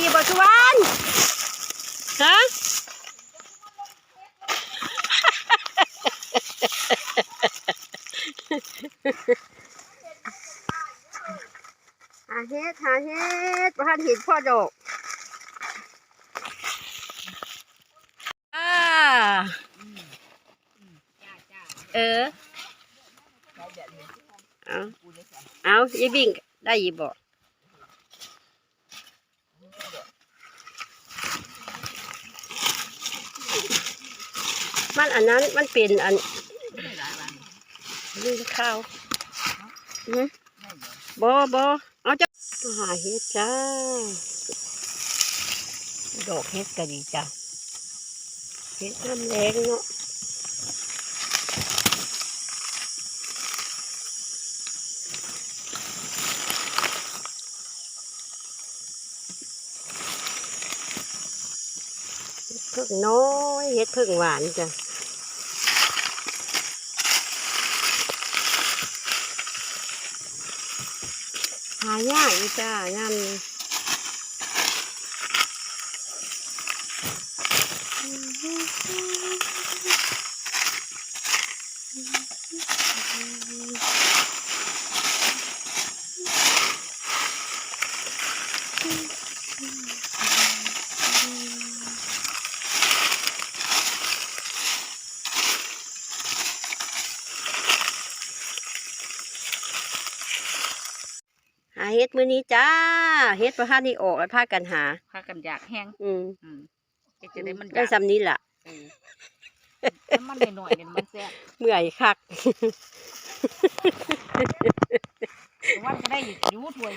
อยู่บ่สุวรรณฮะหาเฮ็ดหาเฮ็ดบ่ทันเห็นพ่อดอกอ่าเออ เอาเอาอย่าบิ่งได้อยิบ่ มันอันนั้นมันเป็นอันลืมข้าวอือบ่บ่เอาจ้ะหาเฮ็ดจ้า ดอกเฮ็ดก็ดีจ้ะเฮ็ดน้ำแรงเนาะเพิ่งน้อยเฮ็ดเพิ่งหวานจ้ะหายากอีจ้าย่ำนี้หา เฮ็ดมื้อนี้จ้าเฮ็ดประทานนี่ออกแล้วพากันหาพากันอยากแห้งอืมอืมเฮ็ดจะได้มันอได้ยากซ้ำนี้ล่ะ เออน้ำมันหน่อยๆเนี่ยมันแซ่บเมื่อยคัก แต่ว่าจะได้อยู่ถ้วย